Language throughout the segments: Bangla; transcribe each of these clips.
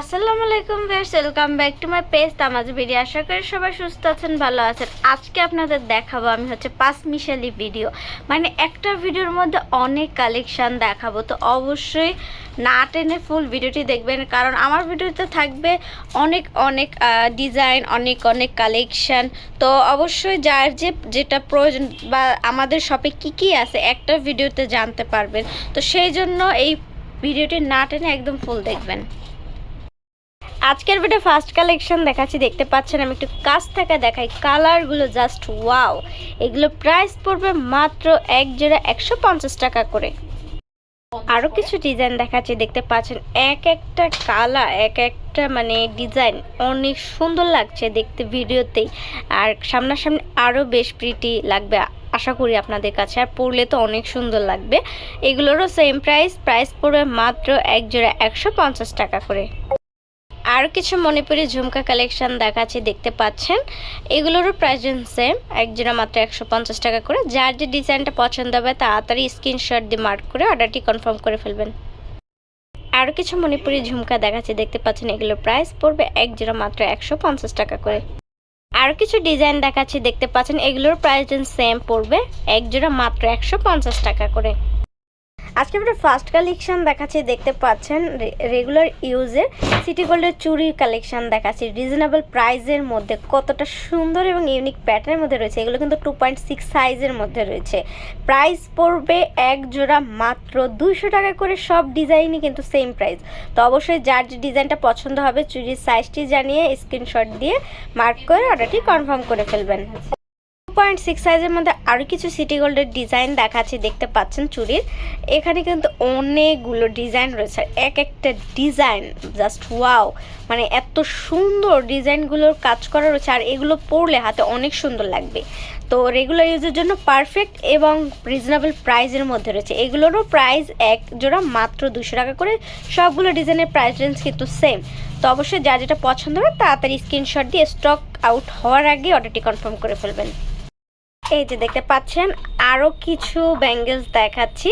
আসসালামু আলাইকুম viewers welcome back to my page তামাজ video আশা করি সবাই সুস্থ আছেন, ভালো আছেন। আজকে আপনাদের দেখাবো আমি হচ্ছে পাঁচ মিশালি ভিডিও মানে একটা ভিডিওর মধ্যে অনেক কালেকশান দেখাবো, তো অবশ্যই না টেনে ফুল ভিডিওটি দেখবেন, কারণ আমার ভিডিওতে থাকবে অনেক অনেক ডিজাইন অনেক অনেক কালেকশান তো অবশ্যই যার যে, যেটা প্রয়োজন বা আমাদের শপে কি কি আছে, একটা ভিডিওতে জানতে পারবেন। তো সেই জন্য এই ভিডিওটি না টেনে একদম ফুল দেখবেন। আজকের ভিডিও ফার্স্ট কালেকশন দেখাচ্ছি। দেখতে পাচ্ছেন, আমি একটু কাছ থেকে দেখাই। কালারগুলো জাস্ট ওয়াও এগুলো প্রাইস পড়বে মাত্র এক জোড়া একশো পঞ্চাশ টাকা করে। আরও কিছু ডিজাইন দেখাচ্ছি। দেখতে পাচ্ছেন, এক একটা কালার এক একটা মানে ডিজাইন অনেক সুন্দর লাগছে দেখতে ভিডিওতেই আর সামনাসামনি আরও বেশ প্রিটি লাগবে আশা করি আপনাদের কাছে। আর পড়লে তো অনেক সুন্দর লাগবে। এগুলোরও সেম প্রাইস প্রাইস পড়বে মাত্র এক জোড়া একশো পঞ্চাশ টাকা করে। আর কিছু মণিপুরি ঝুমকা কালেকশন দেখাচ্ছি, দেখতে পাচ্ছেন। এগুলোরও প্রাইস সেম এক জোড়া মাত্র একশো পঞ্চাশ টাকা করে। যার যে ডিজাইনটা পছন্দ হবে, তাড়াতাড়ি স্ক্রিনশট দিয়ে মার্ক করে অর্ডারটি কনফার্ম করে ফেলবেন। আরও কিছু মণিপুরি ঝুমকা দেখাচ্ছি, দেখতে পাচ্ছেন এগুলোর প্রাইস পড়বে এক জোড়া মাত্র একশো পঞ্চাশ টাকা করে। আরও কিছু ডিজাইন দেখাচ্ছি, দেখতে পাচ্ছেন এগুলোর প্রাইস সেম পড়বে এক জোড়া মাত্র একশো পঞ্চাশ টাকা করে। আজকে আমরা ফার্স্ট কালেকশন দেখাচ্ছি, দেখতে পাচ্ছেন রেগুলার ইউজের সিটি গোল্ডের চুরির কালেকশন দেখাচ্ছি। রিজনেবল প্রাইসের মধ্যে কতটা সুন্দর এবং ইউনিক প্যাটার্নের মধ্যে রয়েছে, এগুলো কিন্তু টু পয়েন্ট সিক্স সাইজের মধ্যে রয়েছে। প্রাইস পড়বে এক জোড়া মাত্র দুইশো টাকা করে, সব ডিজাইনই কিন্তু সেম প্রাইস তো অবশ্যই যার যে ডিজাইনটা পছন্দ হবে, চুরির সাইজটি জানিয়ে স্ক্রিনশট দিয়ে মার্ক করে অর্ডারটি কনফার্ম করে ফেলবেন। পয়েন্ট সিক্স সাইজের মধ্যে আরও কিছু সিটি গোল্ডের ডিজাইন দেখাচ্ছি, দেখতে পাচ্ছেন চুরির এখানে কিন্তু অনেকগুলো ডিজাইন রয়েছে। এক একটা ডিজাইন জাস্ট ওয়াও মানে এত সুন্দর ডিজাইনগুলোর কাজ করা রয়েছে, আর এগুলো পরলে হাতে অনেক সুন্দর লাগবে। তো রেগুলার ইউজের জন্য পারফেক্ট এবং রিজনেবল প্রাইসের মধ্যে রয়েছে। এগুলোরও প্রাইস এক জোড়া মাত্র দুশো টাকা করে। সবগুলো ডিজাইনের প্রাইস রেঞ্জ কিন্তু সেম তো অবশ্যই যা যেটা পছন্দ হবে তাড়াতাড়ি স্ক্রিনশট দিয়ে স্টক আউট হওয়ার আগে অর্ডারটি কনফার্ম করে ফেলবেন। এই যে দেখতে পাচ্ছেন আরও কিছু ব্যাঙ্গেলস দেখাচ্ছি।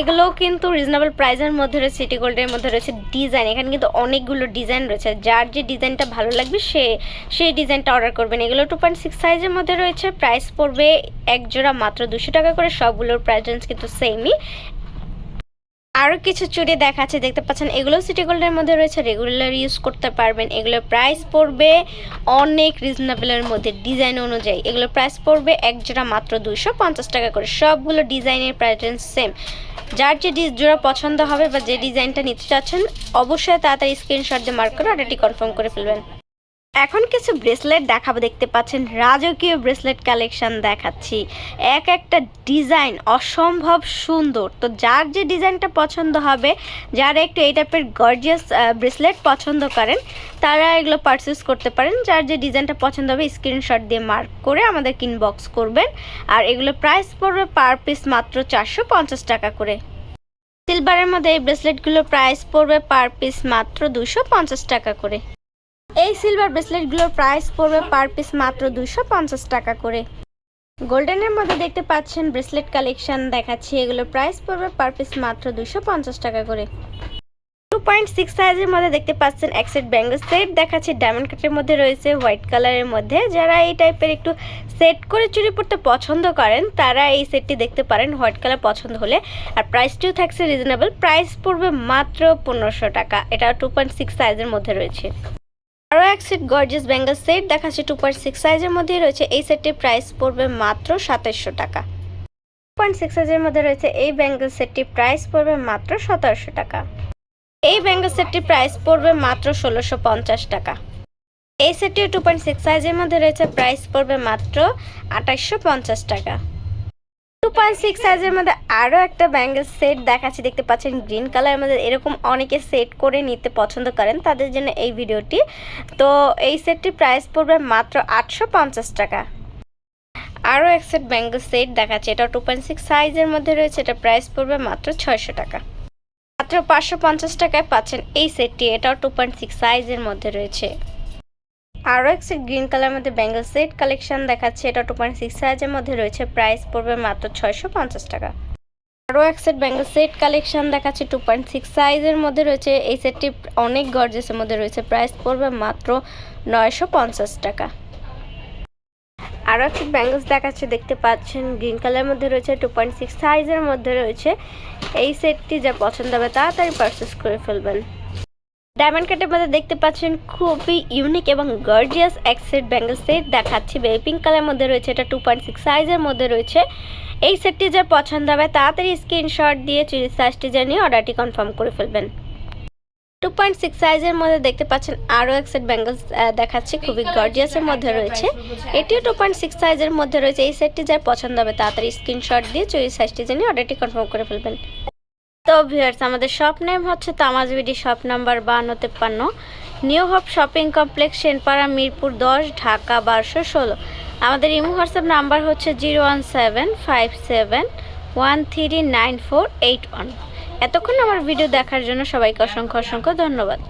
এগুলো কিন্তু রিজনেবল প্রাইসের মধ্যে রয়েছে সিটি গোল্ডের মধ্যে রয়েছে ডিজাইন এখানে কিন্তু অনেকগুলো ডিজাইন রয়েছে। যার যে ডিজাইনটা ভালো লাগবে, সে, সেই ডিজাইনটা অর্ডার করবেন। এগুলো টু পয়েন্ট সিক্স সাইজের মধ্যে রয়েছে। প্রাইস পড়বে এক জোড়া মাত্র দুশো টাকা করে। সবগুলোর প্রাইস কিন্তু সেমই আরও কিছু চুড়ি দেখাচ্ছে, দেখতে পাচ্ছেন এগুলো সিটি গোল্ডের মধ্যে রয়েছে রেগুলার ইউজ করতে পারবেন। এগুলোর প্রাইস পড়বে অনেক রিজনেবলের মধ্যে ডিজাইন অনুযায়ী। এগুলোর প্রাইস পড়বে এক জোড়া মাত্র দুইশো পঞ্চাশ টাকা করে। সবগুলো ডিজাইনের প্রাইস সেম যার যে জোড়া পছন্দ হবে বা যে ডিজাইনটা নিতে চাচ্ছেন, অবশ্যই তাড়াতাড়ি স্ক্রিনশট দিয়ে মার্ক করে অর্ডারটি কনফার্ম করে ফেলবেন। এখন কিছু ব্রেসলেট দেখাবো, দেখতে পাচ্ছেন রাজকীয় ব্রেসলেট কালেকশন দেখাচ্ছি। এক একটা ডিজাইন অসম্ভব সুন্দর। তো যার যে ডিজাইনটা পছন্দ হবে, যারা একটু এই টাইপের গর্জিয়াস ব্রেসলেট পছন্দ করেন, তারা এগুলো পারচেস করতে পারেন। যার যে ডিজাইনটা পছন্দ হবে স্ক্রিনশট দিয়ে মার্ক করে আমাদের ইনবক্স করবেন। আর এগুলো প্রাইস পড়বে পার পিস মাত্র চারশো পঞ্চাশ টাকা করে। সিলভারের মধ্যে এই ব্রেসলেটগুলোর প্রাইস পড়বে পার পিস মাত্র দুশো টাকা করে। এই সিলভার ব্রেসলেটগুলোর প্রাইস পড়বে পার পিস মাত্র দুশো পঞ্চাশ টাকা করে। গোল্ডেনের মধ্যে দেখতে পাচ্ছেন ব্রেসলেট কালেকশন দেখাচ্ছি, এগুলো প্রাইস পড়বে পার পিস মাত্র দুশো পঞ্চাশ টাকা করে। টু পয়েন্ট সিক্স সাইজের মধ্যে দেখতে পাচ্ছেন এক সেট ব্যাঙ্গল সেট দেখাচ্ছে ডায়মন্ড কাটের মধ্যে রয়েছে হোয়াইট কালারের মধ্যে। যারা এই টাইপের একটু সেট করে চুরি পড়তে পছন্দ করেন, তারা এই সেটটি দেখতে পারেন হোয়াইট কালার পছন্দ হলে। আর প্রাইসটিও থাকছে রিজনেবল প্রাইস পড়বে মাত্র পনেরোশো টাকা। এটা টু পয়েন্ট সিক্স সাইজের মধ্যে রয়েছে। সেট গর্জিয়াস ব্যাঙ্গল সেট দেখাচ্ছে টু পয়েন্ট সিক্স সাইজের মধ্যেই রয়েছে। এই সেটটির প্রাইস পড়বে মাত্র সাতাশশো টাকা। টু পয়েন্ট সিক্স সাইজের মধ্যে রয়েছে এই ব্যাঙ্গল সেটটির প্রাইস পড়বে মাত্র সতেরোশো টাকা। এই ব্যাঙ্গল সেটটির প্রাইস পড়বে মাত্র ষোলোশো পঞ্চাশ টাকা। এই সেটটি টু পয়েন্ট সিক্স সাইজের মধ্যে রয়েছে প্রাইস পড়বে মাত্র আঠাশশো পঞ্চাশ টাকা। পয়েন্ট সিক্স সাইজের মধ্যে আরও একটা ব্যাঙ্গেল সেট দেখাচ্ছি, দেখতে পাচ্ছেন গ্রিন কালারের মধ্যে এরকম অনেকে সেট করে নিতে পছন্দ করেন তাদের জন্য এই ভিডিওটি। তো এই সেটটির প্রাইস পড়বে মাত্র আটশো পঞ্চাশ টাকা। আরও এক সেট ব্যাঙ্গেল সেট দেখাচ্ছে, এটা টু পয়েন্ট সিক্স সাইজের মধ্যে রয়েছে, এটা প্রাইস পড়বে মাত্র ছয়শো টাকা। মাত্র পাঁচশো পঞ্চাশ টাকায় পাচ্ছেন এই সেটটি এটাও টু পয়েন্ট সিক্স সাইজের মধ্যে রয়েছে। আরও এক সেট গ্রিন কালার মধ্যে ব্যাঙ্গল সেট কালেকশন দেখাচ্ছে। এটা টু পয়েন্ট সিক্স সাইজের মধ্যে রয়েছে। প্রাইস পড়বে মাত্র ছয়শো পঞ্চাশ টাকা। আরও এক সেট ব্যাঙ্গল সেট কালেকশন দেখাচ্ছে। টু পয়েন্ট সিক্স সাইজের মধ্যে রয়েছে। এই সেটটি অনেক গর্জেসের মধ্যে রয়েছে। প্রাইস পড়বে মাত্র নয়শো পঞ্চাশ টাকা। আরও একটি ব্যাঙ্গলস দেখাচ্ছে। দেখতে পাচ্ছেন গ্রিন কালারের মধ্যে রয়েছে। টু পয়েন্ট সিক্স সাইজের মধ্যে রয়েছে। এই সেটটি যা পছন্দ হবে তাড়াতাড়ি পারচেস করে ফেলবেন। ডায়মন্ড কাটের মধ্যে দেখতে পাচ্ছেন খুবই ইউনিক এবং গর্জিয়াস এক সেট ব্যাঙ্গল সেট দেখাচ্ছি। বেবি পিঙ্ক কালারের মধ্যে রয়েছে, এটা টু পয়েন্ট সিক্স সাইজের মধ্যে রয়েছে। এই সেটটি যার পছন্দ হবে, তাড়াতাড়ি স্ক্রিনশট দিয়ে চুরি সাইজটি জানিয়ে অর্ডারটি কনফার্ম করে ফেলবেন। টু পয়েন্ট সিক্স সাইজের মধ্যে দেখতে পাচ্ছেন আরও এক সেট ব্যাঙ্গলস দেখাচ্ছি, খুবই গর্জিয়াসের মধ্যে রয়েছে। এটিও টু পয়েন্ট সিক্স সাইজের মধ্যে রয়েছে, এই সেটটি যার পছন্দ হবে, তাড়াতাড়ি স্ক্রিনশট দিয়ে চুরি সাইজটি জানিয়ে অর্ডারটি কনফার্ম করে ফেলবেন। তো ভিউয়ার্স, আমাদের শপ নেম হচ্ছে তামাজ বিডি শপ নাম্বার বান্ন তেপ্পান্ন, new hop shopping complex, Senpara, Mirpur দশ, ঢাকা বারোশো ষোলো। আমাদের ইমো হোয়াটসঅ্যাপ নাম্বার হচ্ছে zero one seven five seven one three nine four eight one. এতক্ষণ আমার ভিডিও দেখার জন্য সবাইকে অসংখ্য অসংখ্য ধন্যবাদ।